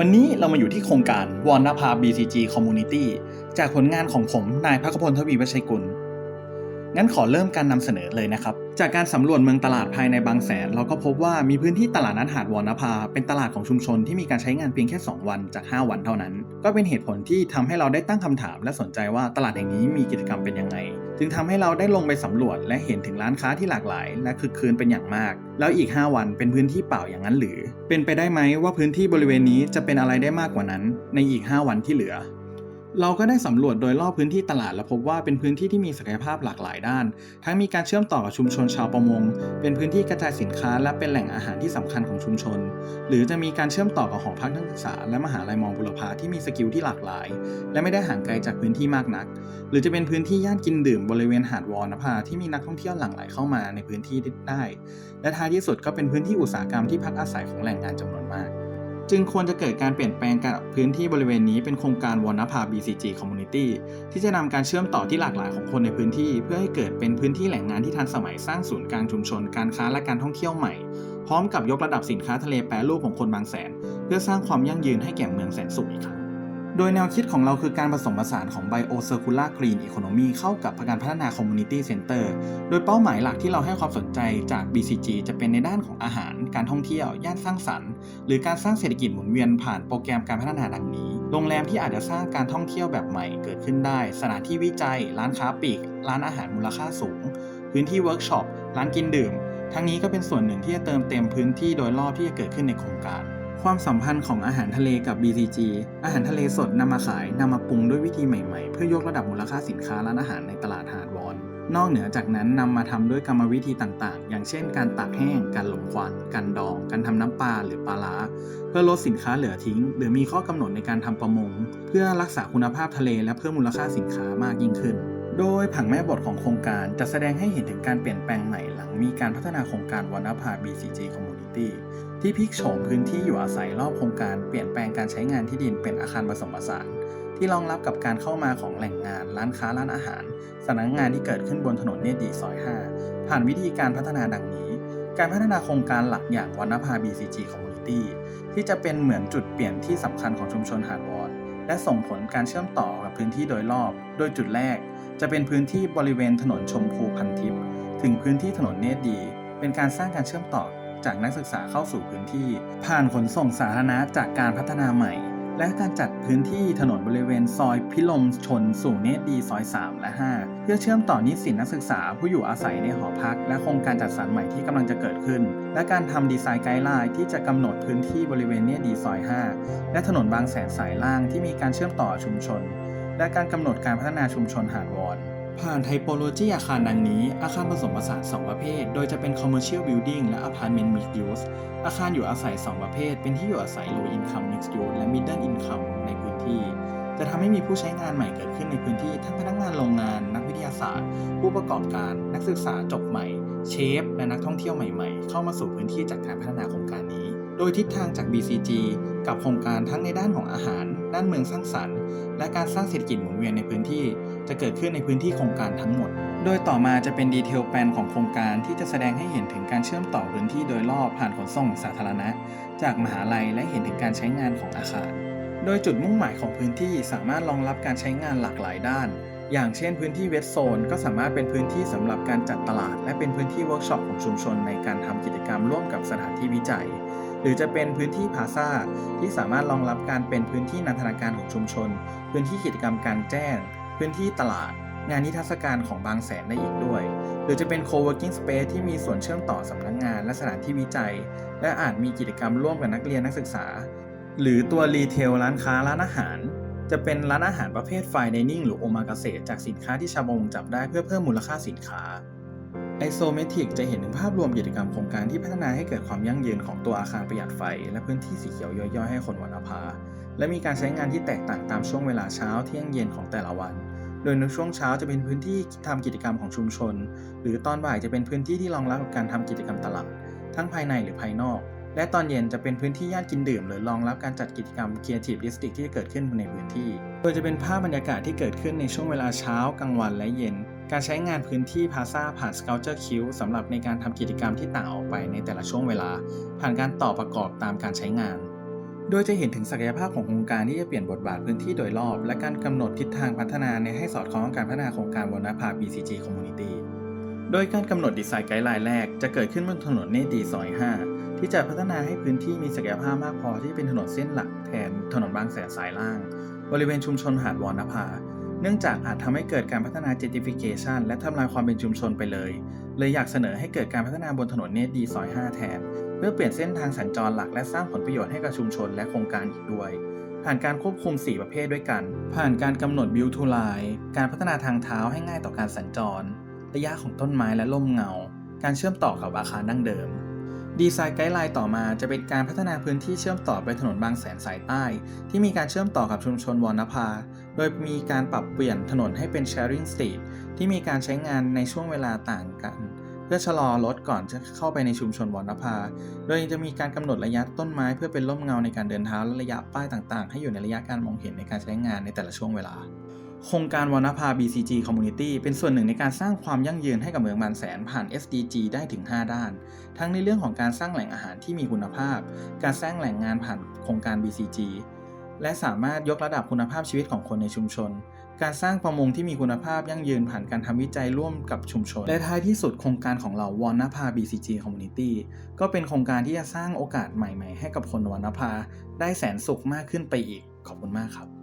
วันนี้เรามาอยู่ที่โครงการวอนนภา BCG Community จากผลงานของผม นายพักพลทวีวชัยกุล งั้นขอเริ่มการนำเสนอเลยนะครับ จากการสำรวจเมืองตลาดภายในบางแสน เราก็พบว่ามีพื้นที่ตลาดนัดหาดวอนนภา เป็นตลาดของชุมชนที่มีการใช้งานเพียงแค่ 2 วันจาก 5 วันเท่านั้น ก็เป็นเหตุผลที่ทำให้เราได้ตั้งคำถาม และสนใจว่าตลาดแห่งนี้มีกิจกรรมเป็นยังไง จึงทำให้เราได้ลงไปสำรวจ และเห็นถึงร้านค้าที่หลากหลาย และคึกคืนเป็นอย่างมาก แล้วอีก 5 วันเป็นพื้นที่เปล่าอย่างนั้นหรือ เป็นไปได้ไหมว่าพื้นที่บริเวณนี้จะเป็นอะไรได้มากกว่านั้น ในอีก 5 วันที่เหลือ เราก็ได้สำรวจโดยรอบพื้นที่ตลาดและพบว่าเป็นพื้นที่ที่มีศักยภาพหลากหลายด้าน ทั้งมีการเชื่อมต่อกับชุมชนชาวประมง เป็นพื้นที่กระจายสินค้า และเป็นแหล่งอาหารที่สำคัญของชุมชน หรือจะมีการเชื่อมต่อกับหอพักนักศึกษา และมหาลัยมองบุรพาที่มีสกิลที่หลากหลาย และไม่ได้ห่างไกลจากพื้นที่มากนัก หรือจะเป็นพื้นที่ย่านกินดื่มบริเวณหาดวอนภาที่มีนักท่องเที่ยวหลั่งไหลเข้ามาในพื้นที่ได้ และท้ายที่สุดก็เป็นพื้นที่อุตสาหกรรมที่พักอาศัยของแรงงานจำนวนมาก จึงควรจะเกิดการเปลี่ยนแปลงกับพื้นที่บริเวณนี้เป็นโครงการวอนภา BCG Community ที่จะนำการเชื่อมต่อที่หลากหลายของคนในพื้นที่ เพื่อให้เกิดเป็นพื้นที่แหล่งงานที่ทันสมัยสร้างศูนย์กลางชุมชน การค้าและการท่องเที่ยวใหม่ พร้อมกับยกระดับสินค้าทะเลแปรรูปของคนบางแสน เพื่อสร้างความยั่งยืนให้แก่เมืองแสนสุขอีกครั้งโดยแนวคิดของเราคือการผสมผสานของ Bio Circular Green Economy เข้ากับการพัฒนา Community Center โดยเป้าหมายหลักที่เราให้ความสนใจจาก BCG จะเป็นในด้านของอาหาร การท่องเที่ยว ย่านสร้างสรรค์ หรือการสร้างเศรษฐกิจหมุนเวียนผ่านโปรแกรมการพัฒนาดังนี้ โรงแรมที่อาจจะสร้างการท่องเที่ยวแบบใหม่เกิดขึ้นได้ สถานที่วิจัย ร้านค้าปลีก ร้านอาหารมูลค่าสูง พื้นที่เวิร์กช็อป ร้านกินดื่ม ทั้งนี้ก็เป็นส่วนหนึ่งที่จะเติมเต็มพื้นที่โดยรอบที่จะเกิดขึ้นในโครงการความสัมพันธ์ของอาหารทะเลกับ BCG อาหารทะเลสดนำมาขายนำมาปรุงด้วยวิธีใหม่ๆ เพื่อยกระดับมูลค่าสินค้าร้านอาหารในตลาดหาด นอกเหนือจากนั้นนำมาทำด้วยกรรมวิธีต่างๆ อย่างเช่นการตากแห้ง การหลมควัน การดอง การทำน้ำปลาหรือปลาร้า เพื่อลดสินค้าเหลือทิ้ง หรือมีข้อกำหนดในการทำประมง เพื่อรักษาคุณภาพทะเลและเพิ่มมูลค่าสินค้ามากยิ่งขึ้น โดยผังแม่บทของโครงการจะแสดงให้เห็นถึงการเปลี่ยนแปลงใหม่หลังมีการพัฒนาโครงการวรรณภา BCG Community ที่พลิกโฉมพื้นที่อยู่อาศัยรอบโครงการเปลี่ยนแปลงการใช้งานที่ดินเป็นอาคารผสมผสาน ที่รองรับกับการเข้ามาของแหล่งงาน ร้านค้าร้านอาหารสำนักงานที่เกิดขึ้นบนถนนเนตรดีซอย 5 ผ่านวิธีการพัฒนาดังนี้ การพัฒนาโครงการหลักอย่างวรรณภา BCG Community ที่จะเป็นเหมือนจุดเปลี่ยนที่สำคัญของชุมชนหาดวอนและส่งผลการเชื่อมต่อกับพื้นที่โดยรอบ โดยจุดแรก จะเป็นพื้นที่บริเวณถนนชมพูพันทิพย์ถึงพื้นที่ถนนเนตรดี เป็นการสร้างการเชื่อมต่อจากนักศึกษาเข้าสู่พื้นที่ ผ่านขนส่งสาธารณะจากการพัฒนาใหม่ และการจัดพื้นที่ถนนบริเวณซอยพิลมชนสู่เนตรดีซอย 3 และ 5 เพื่อเชื่อมต่อนิสิตนักศึกษาผู้อยู่อาศัยในหอพัก และโครงการจัดสรรใหม่ที่กำลังจะเกิดขึ้น และการทำดีไซน์ไกด์ไลน์ที่จะกำหนดพื้นที่บริเวณเนตรดีซอย 5 และถนนบางแสนสายล่างที่มีการเชื่อมต่อชุมชน และการกำหนดการพัฒนาชุมชนหาดวอน ผ่านไทโปโลจีอาคารดังนี้ อาคารผสมผสาน2ประเภท โดยจะเป็น Commercial Building และ Apartment Mixed Use อาคารอยู่อาศัย 2 ประเภท เป็นที่อยู่อาศัย Low Income Mixed Use และ Middle Income ในพื้นที่ จะทำให้มีผู้ใช้งานใหม่เกิดขึ้นในพื้นที่ ทั้งพนักงานโรงงาน นักวิทยาศาสตร์ ผู้ประกอบการ นักศึกษาจบใหม่ เชฟ และนักท่องเที่ยวใหม่ๆ เข้ามาสู่พื้นที่จากการพัฒนาโครงการนี้ โดยทิศทางจาก BCG กับโครงการทั้งในด้านของอาหาร ด้านเมืองสร้างสรรค์ และการสร้างเศรษฐกิจหมุนเวียนในพื้นที่ จะเกิดขึ้นในพื้นที่โครงการทั้งหมด โดยต่อมาจะเป็นดีเทลแปลนของโครงการที่จะแสดงให้เห็นถึงการเชื่อมต่อพื้นที่โดยรอบผ่านขนส่งสาธารณะ จากมหาลัยและเห็นถึงการใช้งานของอาคาร โดยจุดมุ่งหมายของพื้นที่สามารถรองรับการใช้งานหลากหลายด้านอย่างเช่นพื้นที่เวสโซนก็สามารถเป็นพื้นที่สำหรับการจัดตลาด และเป็นพื้นที่เวิร์กช็อปของชุมชนในการทำกิจกรรมร่วมกับสถานที่วิจัย หรือจะเป็นพื้นที่พาซาที่สามารถรองรับการเป็นพื้นที่นันทนาการของชุมชน พื้นที่กิจกรรมการแจ้ง พื้นที่ตลาด งานนิทรรศการของบางแสนได้อีกด้วย หรือจะเป็น co-working space ที่มีส่วนเชื่อมต่อสำนักงานและสถานที่วิจัย และอาจมีกิจกรรมร่วมกับนักเรียนนักศึกษา หรือตัวรีเทลร้านค้าร้านอาหารจะเป็นร้านอาหารประเภทไฟดิเนิ่งหรือโอมากาเสจากสินค้าที่ชาวประมงจับได้เพื่อเพิ่มมูลค่าสินค้า ไอโซเมตริกจะเห็นถึงภาพรวมกิจกรรมโครงการที่พัฒนาให้เกิดความยั่งยืนของตัวอาคารประหยัดไฟ และพื้นที่สีเขียวย่อยๆให้คนวันภา และมีการใช้งานที่แตกต่างตามช่วงเวลาเช้าเที่ยงเย็นของแต่ละวัน โดยในช่วงเช้าจะเป็นพื้นที่ทำกิจกรรมของชุมชน หรือตอนบ่ายจะเป็นพื้นที่ที่รองรับกับการทำกิจกรรมตลาดทั้งภายในหรือภายนอก และตอนเย็นจะเป็นพื้นที่ย่านกินดื่ม หรือรองรับการจัดกิจกรรม Creative District ที่จะเกิดขึ้นในพื้นที่ โดยจะเป็นภาพบรรยากาศที่เกิดขึ้นในช่วงเวลาเช้ากลางวันและเย็น การใช้งานพื้นที่พาซาผ่าน Sculpture q สำหรับในการทำกิจกรรมที่ต่างออกไปในแต่ละช่วงเวลา ผ่านการต่อประกอบตามการใช้งาน โดยจะเห็นถึงศักยภาพของโครงการที่จะเปลี่ยนบทบาทพื้นที่โดยรอบ และการกำหนดทิศทางพัฒนาในให้สอดคล้องกับการพัฒนาโครงการวรรณภา BCG Community โดยการกำหนดดีไซน์ไกด์ไลน์แรกจะเกิดขึ้นบนถนนเนตรดีซอย 5 ที่จะพัฒนาให้พื้นที่มีศักยภาพมากพอที่เป็นถนนเส้นหลักแทนถนนบางแสนสายล่าง บริเวณชุมชนหาดวรรณภา เนื่องจากอาจทำให้เกิดการพัฒนา gentrification และทำลายความเป็นชุมชนไปเลย เลยอยากเสนอให้เกิดการพัฒนาบนถนนเนตรดีซอย 5 แทน เพื่อเปลี่ยนเส้นทางสัญจรหลักและสร้างผลประโยชน์ให้กับชุมชนและโครงการอีกด้วย ผ่านการควบคุม 4 ประเภทด้วยกัน ผ่านการกำหนด build to line การพัฒนาทางเท้าให้ง่ายต่อการสัญจร ระยะของต้นไม้และร่มเงา การเชื่อมต่อกับอาคารดั้งเดิม ดีไซน์ไกด์ไลน์ต่อมาจะเป็นการพัฒนาพื้นที่เชื่อมต่อไปถนนบางแสนสายใต้ ที่มีการเชื่อมต่อกับชุมชนวรรณภา โดยมีการปรับเปลี่ยนถนนให้เป็น sharing street ที่มีการใช้งานในช่วงเวลาต่างกัน เพื่อชะลอรถก่อนจะเข้าไปในชุมชนวรรณภา โดยจะมีการกำหนดระยะต้นไม้เพื่อเป็นร่มเงาในการเดินเท้าและระยะป้ายต่างๆ ให้อยู่ในระยะการมองเห็นในการใช้งานในแต่ละช่วงเวลา โครงการวรรณภา BCG Community เป็นส่วนหนึ่งในการสร้างความยั่งยืนให้กับเมืองบางแสนผ่าน SDG ได้ถึง 5 ด้าน ทั้งในเรื่องของการสร้างแหล่งอาหารที่มีคุณภาพ การสร้างแหล่งงานผ่านโครงการ BCG และสามารถยกระดับคุณภาพชีวิตของคนในชุมชน การสร้างประมงที่มีคุณภาพยั่งยืนผ่านการทำวิจัยร่วมกับชุมชน และท้ายที่สุดโครงการของเราวรรณภา BCG Community ก็เป็นโครงการที่จะสร้างโอกาสใหม่ ๆ ให้กับคนวรรณภาได้แสนสุขมากขึ้นไปอีก ขอบคุณมากครับ